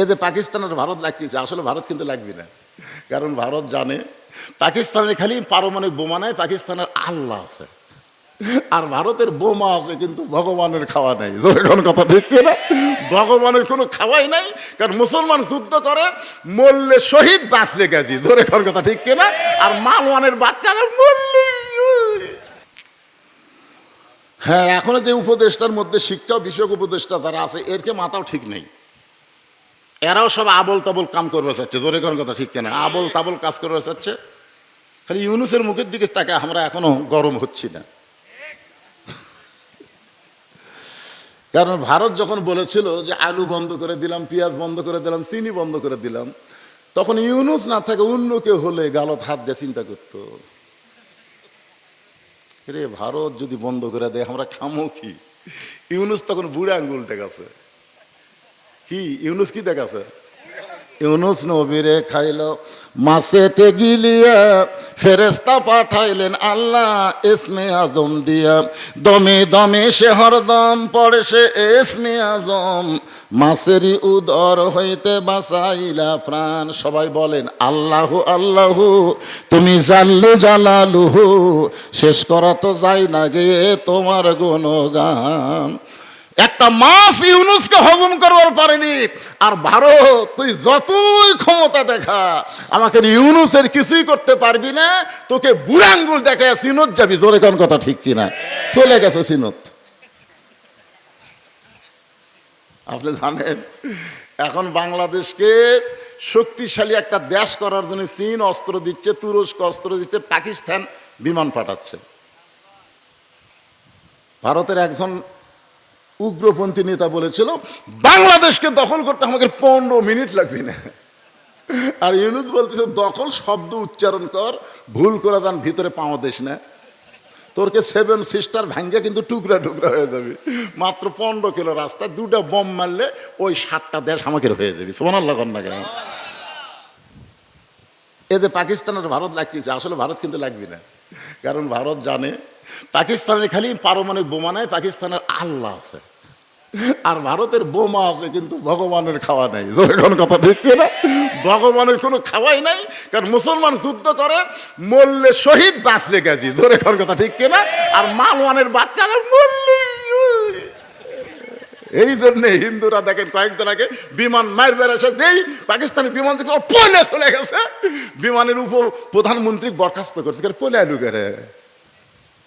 এতে পাকিস্তানের ভারত লাগতেছে, আসলে ভারত কিন্তু লাগবে না। কারণ ভারত জানে, পাকিস্তানের খালি পারমাণবিক বোমা নাই, পাকিস্তানের আল্লাহ আছে। আর ভারতের বোমা আছে কিন্তু ভগবানের খাওয়া নাই। যখন কথা ঠিক না? ভগবানের কোনো খাওয়াই নাই, কারণ মুসলমান যুদ্ধ করে, মরলে শহীদ বাঁচলে গেছি জোরে কোন কথা ঠিক কিনা আর মালওয়ানের বাচ্চারা মরলে হ্যাঁ এখনও যে উপদেষ্টার মধ্যে শিক্ষা বিষয়ক উপদেষ্টা যারা আছে এরকে মাথাও ঠিক নেই। এরাও সব আবল তাবল কাম করবে চাচ্ছে জোরে কোন কথা ঠিক কেনা? আবল তাবল কাজ করবে চাচ্ছে খালি ইউনুসের মুখের দিকে তাকে আমরা এখনও গরম হচ্ছি না। কারণ ভারত যখন বলেছিল যে আলু বন্ধ করে দিলাম, পেঁয়াজ বন্ধ করে দিলাম, চিনি বন্ধ করে দিলাম, তখন ইউনুস না থাকে অন্য কেউ হলে গালত হাত দিয়ে চিন্তা করতো। রে ভারত যদি বন্ধ করে দেয়, আমরা খামো কি? ইউনুস তখন বুড়ে আঙ্গুল দেখাছে কি? ইউনুস কি দেখাছে? ইউনুস নবীরে খাইল মাসেতে গিলিয়া ফেরেস্তা পাঠাইলেন, আল্লাহ এসমে আজম দিয়া। দমে দমে সে হরদম পড়ে, সে এসমে আজম। মাসেরই উদর হইতে বাসাইলা প্রাণ। সবাই বলেন, আল্লাহ আল্লাহ, তুমি জানলে জালালুহু, শেষ করা তো যাই না গে তোমার গুণগান। একটা মাস ইউনুসকে হজম করবার পারেনি। আর ভারত, তুই যতই ক্ষমতা দেখা, আমাকে ইউনুসের কিছুই করতে পারবি না। তোকে বুড়া বুড়াঙ্গুল দেখে সিনত যাবি, জোরে কোন কথা ঠিক কিনা? চলে গেছে সিনত। আপনি জানেন, এখন বাংলাদেশকে শক্তিশালী একটা দেশ করার জন্য চীন অস্ত্র দিচ্ছে, তুরস্ক অস্ত্র দিচ্ছে, পাকিস্তান বিমান পাঠাচ্ছে। ভারতের একজন উগ্রপন্থী নেতা বলেছিল, বাংলাদেশকে দখল করতে আমাকে পনেরো মিনিট লাগবে না। আর ইউনুস বলতেছে, দখল শব্দ উচ্চারণ কর, ভুল করে যান, ভিতরে পাওয়া দেশ না। তোরকে সেভেন সিস্টার ভাঙ্গে কিন্তু টুকরা টুকরা হয়ে যাবে। মাত্র পনেরো কিলো রাস্তা, দুটা বম মারলে ওই সাতটা দেশ আমাকে হয়ে যাবে। সোনার লগন না কেন এতে পাকিস্তানের ভারত লাগতেছে, আসলে ভারত কিন্তু লাগবে না। কারণ ভারত জানে, পাকিস্তানের খালি পারমাণবিক বোমা নাই, পাকিস্তানের আল্লাহ আছে। আর ভারতের বোমা আছে কিন্তু ভগবানের খাওয়া নাই। যখন কথা ঠিক না ভগবানের কোনো খাওয়াই নাই, কারণ মুসলমান যুদ্ধ করে, মরলে শহীদ বাঁচলে গেছি। ধরে কোন কথা ঠিক কিনা? আর মালওয়ানের বাচ্চারা মরলে এই জন্য হিন্দুরা দেখেন, কয়েকদিন আগে বিমান মার বেড়েছে যেই পাকিস্তানের বিমান দেখছে পলে চলে গেছে। বিমানের উপ প্রধানমন্ত্রী বরখাস্ত করছে পলে আলু